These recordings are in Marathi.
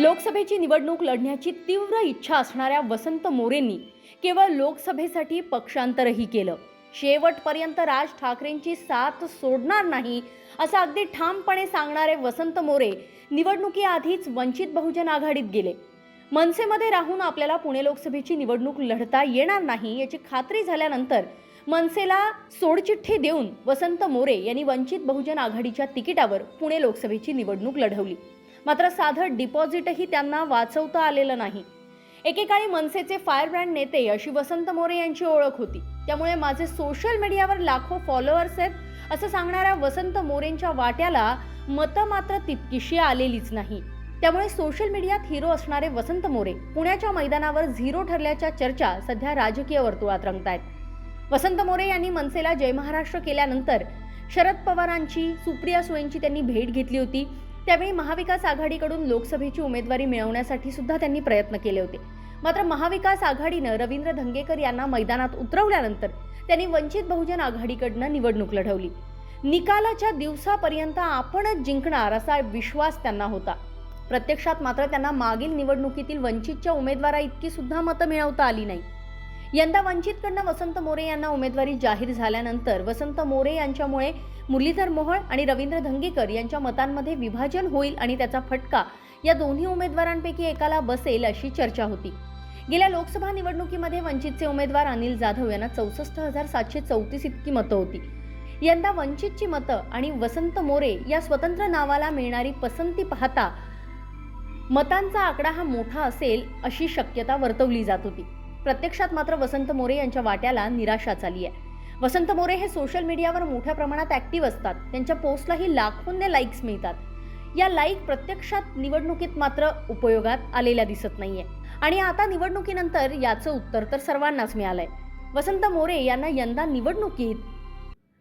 लोकसभेची निवडणूक लढण्याची तीव्र इच्छा असणाऱ्या वसंत मोरेंनी केवळ लोकसभेसाठी पक्षांतरही केलं. शेवटपर्यंत राज ठाकरेंची साथ सोडणार नाही असं अगदी ठामपणे सांगणारे वसंत मोरे निवडणुकीआधीच वंचित बहुजन आघाडीत गेले. मनसेमध्ये राहून आपल्याला पुणे लोकसभेची निवडणूक लढता येणार नाही याची खात्री झाल्यानंतर मनसेला सोडचिठ्ठी देऊन वसंत मोरे यांनी वंचित बहुजन आघाडीच्या तिकिटावर पुणे लोकसभेची निवडणूक लढवली. मात्र साधं डिपॉझिटही त्यांना वाचवता आलेलं नाही. एकेकाळी मनसेचे फायर ब्रँड नेते अशी वसंत मोरे यांची ओळख होती. त्यामुळे माझे सोशल मीडियावर लाखो फॉलोअर्स आहेत असं सांगणाऱ्या वसंत मोरेंच्या वाट्याला मतं मात्र तितकीशी आलेलीच नाही. त्यामुळे सोशल मीडियात हिरो असणारे वसंत मोरे पुण्याच्या मैदानावर झिरो ठरल्याच्या चर्चा सध्या राजकीय वर्तुळात रंगत आहेत वसंत मोरे यांनी मनसेला जय महाराष्ट्र केल्यानंतर शरद पवारांची सुप्रिया सुळेंची त्यांनी भेट घेतली होती. त्यावेळी महाविकास आघाडीकडून लोकसभेची उमेदवारी मिळवण्यासाठी सुद्धा त्यांनी प्रयत्न केले होते. मात्र महाविकास आघाडीनं रवींद्र धंगेकर यांना मैदानात उतरवल्यानंतर त्यांनी वंचित बहुजन आघाडीकडनं निवडणूक लढवली. निकालाच्या दिवसापर्यंत आपणच जिंकणार असा विश्वास त्यांना होता. प्रत्यक्षात मात्र त्यांना मागील निवडणुकीतील वंचितच्या उमेदवारा इतकी सुद्धा मतं मिळवता आली नाही. यंदा वंचितकडनं वसंत मोरे यांना उमेदवारी जाहीर झाल्यानंतर वसंत मोरे यांच्यामुळे मुरलीधर मोहोळ आणि रवींद्र धंगेकर यांच्या मतांमध्ये विभाजन होईल आणि त्याचा फटका या दोन्ही उमेदवारांपैकी एकाला बसेल अशी चर्चा होती. गेल्या लोकसभा निवडणुकीमध्ये वंचितचे उमेदवार अनिल जाधव यांना चौसष्ट हजार सातशे चौतीस इतकी मतं होती. यंदा वंचितची मतं आणि वसंत मोरे या स्वतंत्र नावाला मिळणारी पसंती पाहता मतांचा आकडा हा मोठा असेल अशी शक्यता वर्तवली जात होती. प्रत्यक्षात मात्र वसंत मोरे यांच्या वाट्याला निराशाच आली आहे. वसंत मोरे हे सोशल मीडियावर मोठ्या प्रमाणात ॲक्टिव्ह असतात. त्यांच्या पोस्टलाही लाखोंने लाईक्स मिळतात. या लाईक प्रत्यक्षात निवडणुकीत मात्र उपयोगात आलेल्या दिसत नाहीये. आणि आता निवडणुकीनंतर याचं उत्तर तर सर्वांनाच मिळालंय. वसंत मोरे यांना यंदा निवडणुकीत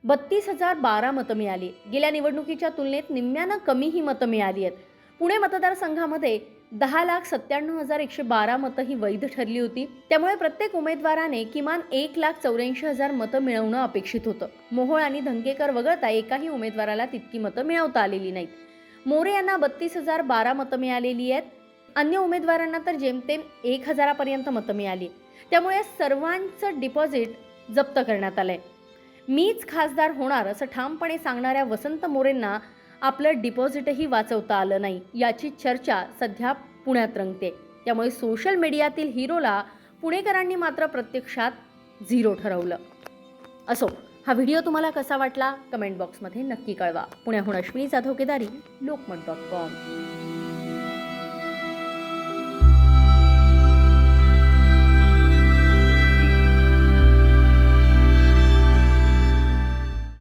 बत्तीस हजार बारा मतं मिळाली. गेल्या निवडणुकीच्या तुलनेत निम्म्यानं कमी ही मतं मिळाली आहेत. पुणे मतदारसंघामध्ये दहा लाख सत्त्याण्णव हजार एकशे बारा मतं ही वैध ठरली होती. त्यामुळे प्रत्येक उमेदवाराने किमान एक लाख चौऱ्याऐंशी हजार मतं मिळवणं अपेक्षित होतं. मोहोळ आणि धंगेकर वगळता एकाही उमेदवाराला तितकी मतं मिळवता आलेली नाहीत. मोरे यांना बत्तीस हजार बारा मतं मिळालेली आहेत. अन्य उमेदवारांना तर जेमतेम एक हजारापर्यंत मतं मिळाली. त्यामुळे सर्वांचं डिपॉझिट जप्त करण्यात आलंय. मीच खासदार होणार असं ठामपणे सांगणाऱ्या वसंत मोरेंना आपलं डिपॉझिटही वाचवता आलं नाही. याची चर्चा सध्या पुण्यात रंगते. त्यामुळे सोशल मीडियातील हिरोला पुणेकरांनी मात्र प्रत्यक्षात झिरो ठरवलं. असो हा व्हिडिओ तुम्हाला कसा वाटला? कमेंट बॉक्समध्ये नक्की कळवा. पुण्याहून अश्विनी जाधव केदारी लोकमत डॉट कॉम.